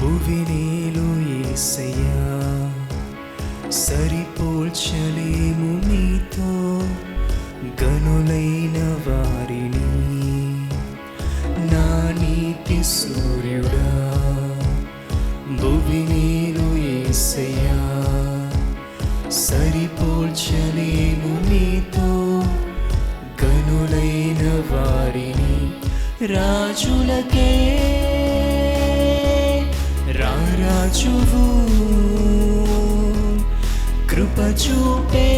భువినేలు ఏసయ్యా సరిపోల్చలేము నీతో గనులైన వారిని. నా నీతి సూర్యుడా భువినేలు ఏసయ్యా సరిపోల్చలేము నీతో గనులైన వారిని. రాజులకే రాజువు కృప చూపే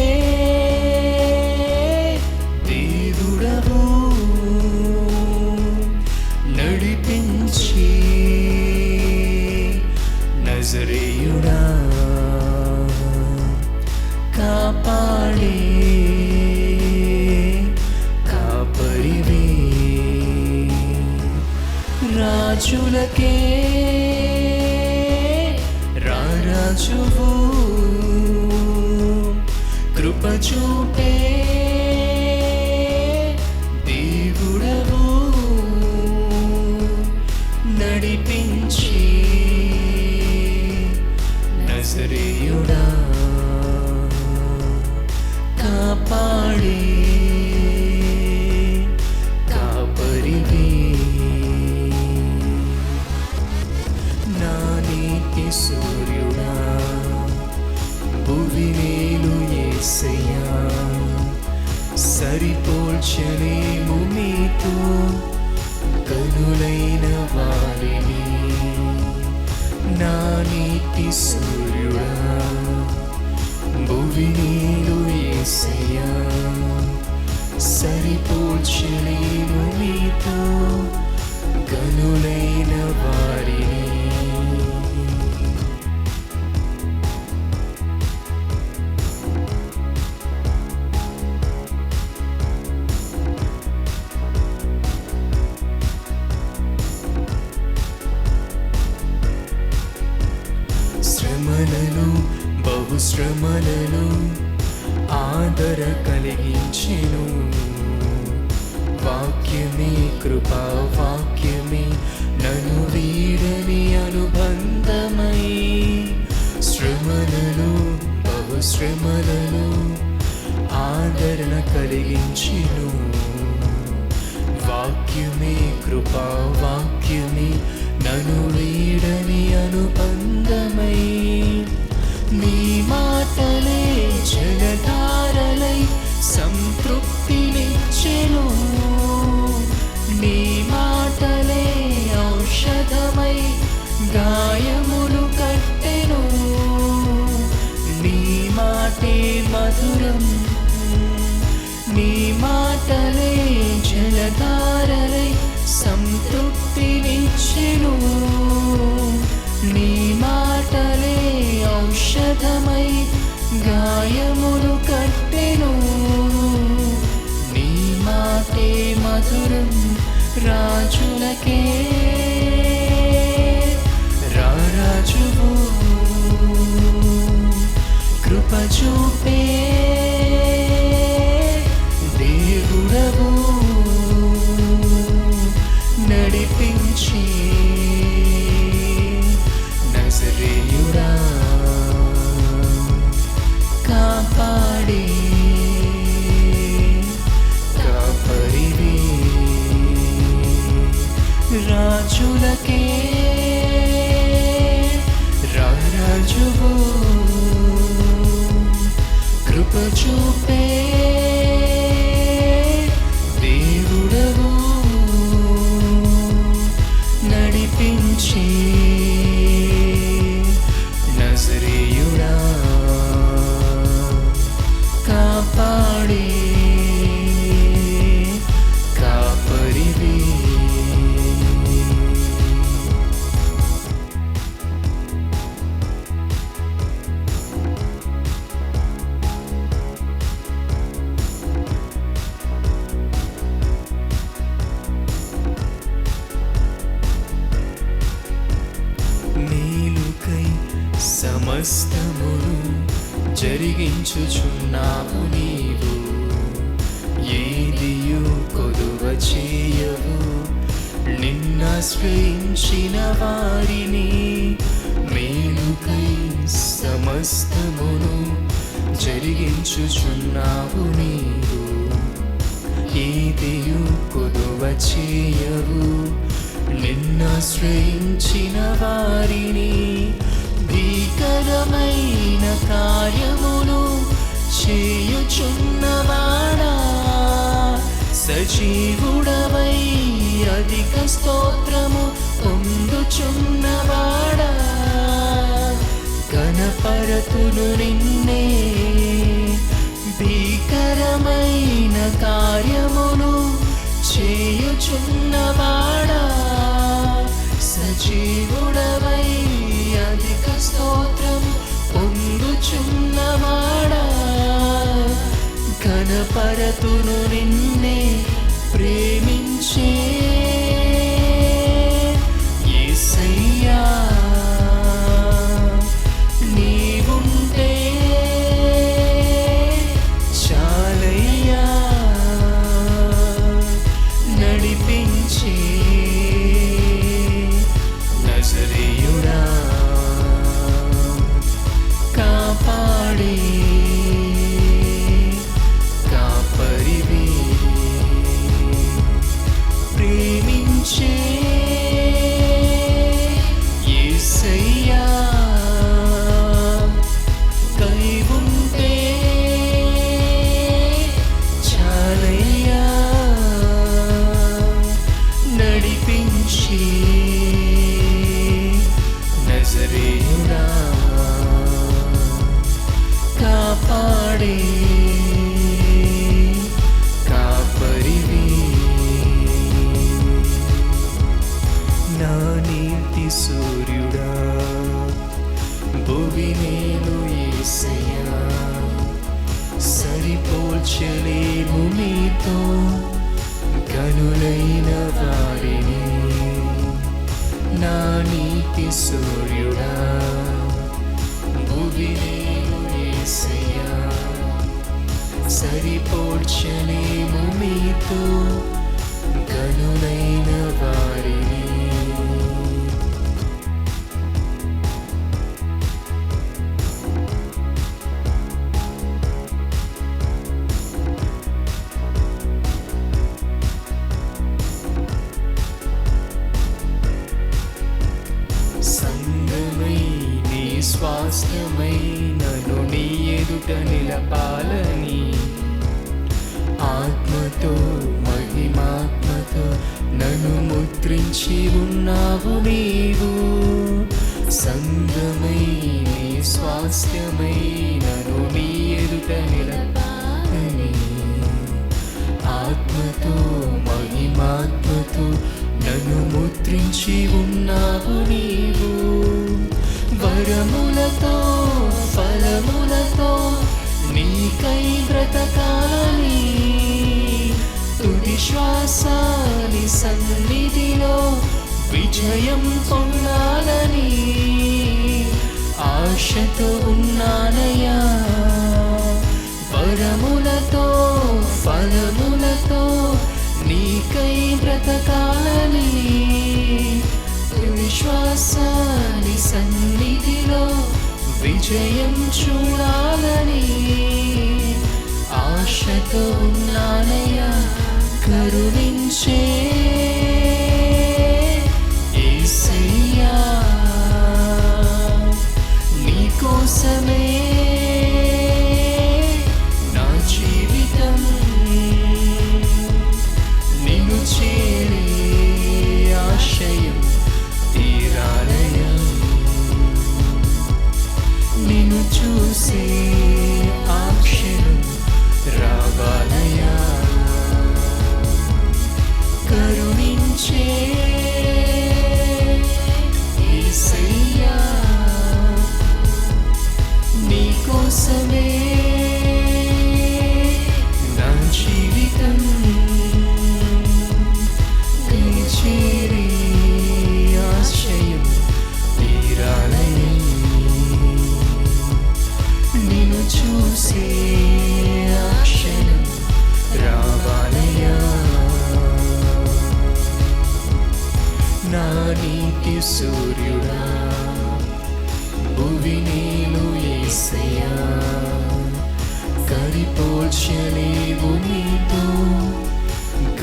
దేవుడవు. నడిపించి నజరేయుడా. కాపాడే కాపరివే. రాజులకే సూర్యుడా భువి మేలు ఏసయ్యా సరిపోల్చలేము మీతో కనులైన వారిని నా నీటి సూర్యుడా భువి నీలు ఏసయ్యా సరిపోల్చలేము మీతో కనులైన వారిని శ్రమలను బహుశ్రమలను ఆదర కలిగించెను. వాక్యమే కృపా వాక్యమే నన్ను వీడని అనుబంధమై. శ్రమలను బహుశ్రమలను ఆదరణ కలిగించెను. వాక్యమే కృపా వాక్యమే నను వీడని అనుబంధమై నీ మాటలే జలధారలై సంతృప్తినిచ్చెను. నీ మాటలే ఔషధమై గాయములు కట్టెను. నీ మాటే మధురం. నీ మాటలే జలధారలై సంతృప్తి సంతృప్తినిచ్చెను నీ మాటలే ఔషధమై గాయమును కట్టెను. నీ మాటే మధురం రాజులకే జరిగించుచున్నావు నీవు. ఏదియు కొలువ చేయవు. నిన్నాశ్రయించిన వారిని మేలుకై సమస్తమును జరిగించుచున్నావు నీవు. ఏదియు కొలువ చేయవు. నిన్నాశ్రయించిన వారిని భీకరమైన కార్యము చేయుచున్నవాడా సజీవుడవై అధిక స్తోత్రము పొందుచున్నవాడా కనపరతులు నిన్నే భీకరమైన కార్యమును చేయుచున్నవాడా సజీవుడవై అధిక స్తోత్రము పొందుచున్నవాడా గణపరతును నిన్నే ప్రేమించే నజరేయుడా కాపాడే కాపరివి నా నీతి సూర్యుడా భువి నేను ఏసయ్యా. సరిపోల్చలేము నీతో గనులైన వారిని. నా నీతి సూర్యుడా భువి నేను సరిపోడ్చలేము మీతో కనులైన వారిని ఆత్మతో మహిమాత్మతో నన్ను ముద్రించి ఉన్నావు నీవు. సంగమై నీ స్వాస్థ్యమై నన్ను నీ ఎదుట నిలపాలని. ఆత్మతో మహిమాత్మతో నన్ను ముద్రించి ఉన్నావు నీవు. వరములతో ఫలములతో నీకై బ్రతకాలని సన్నిధిలో విజయం పొందాలని ఆశతో ఉన్నానయ్యా. వరములతో ఫలములతో నీకై బ్రతకాలని విశ్వాసాని సన్నిధిలో విజయం చూడాలని ఆశతో ఉన్నానయ్యా. కరుణించే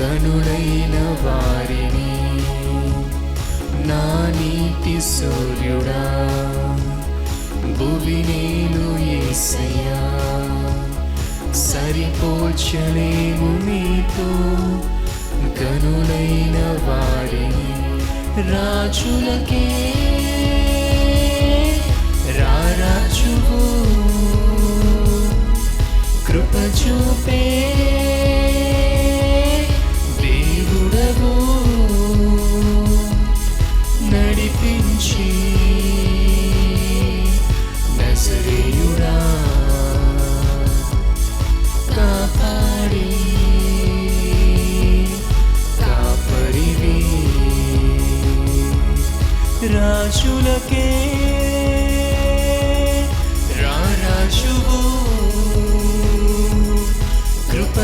గనులైన వారిని. నా నీటి సూర్యుడా భువి నేను ఏసయ్యా. సరిపోల్చలేము నీతో గనులైన వారిని. రాజులకే రాజులకే రారాజువు కృప